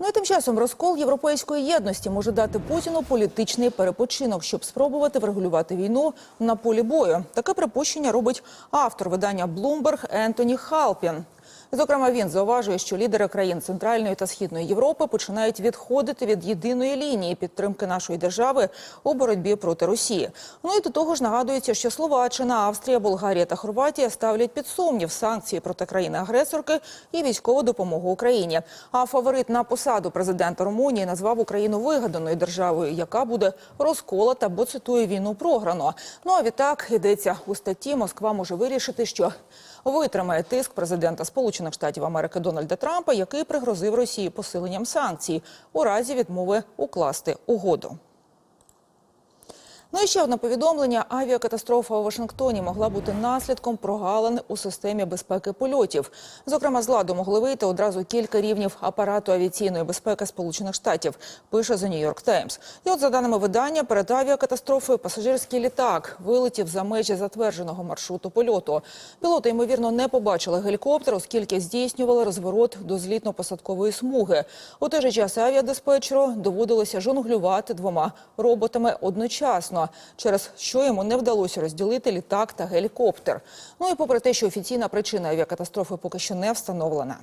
Ну і тим часом розкол європейської єдності може дати Путіну політичний перепочинок, щоб спробувати врегулювати війну на полі бою. Таке припущення робить автор видання Bloomberg Ентоні Халпін. Зокрема, він зауважує, що лідери країн Центральної та Східної Європи починають відходити від єдиної лінії підтримки нашої держави у боротьбі проти Росії. Ну і до того ж нагадується, що Словаччина, Австрія, Болгарія та Хорватія ставлять під сумнів санкції проти країни-агресорки і військову допомогу Україні. А фаворит на посаду президента Румунії назвав Україну вигаданою державою, яка буде розколота, бо цитує війну програно. Ну а відтак йдеться у статті. Москва може вирішити, що витримає тиск президента Сполучених Штатів Америки Дональда Трампа, який пригрозив Росії посиленням санкцій у разі відмови укласти угоду. Ну і ще одне повідомлення: авіакатастрофа у Вашингтоні могла бути наслідком прогалин у системі безпеки польотів. Зокрема, з ладу могли вийти одразу кілька рівнів апарату авіаційної безпеки Сполучених Штатів. Пише The New York Times. І от за даними видання, перед авіакатастрофою пасажирський літак вилетів за межі затвердженого маршруту польоту. Пілоти ймовірно не побачили гелікоптер, оскільки здійснювали розворот до злітно-посадкової смуги. У той же час авіадиспетчеру доводилося жонглювати двома роботами одночасно через що йому не вдалося розділити літак та гелікоптер. Ну і попри те, що офіційна причина авіакатастрофи поки що не встановлена.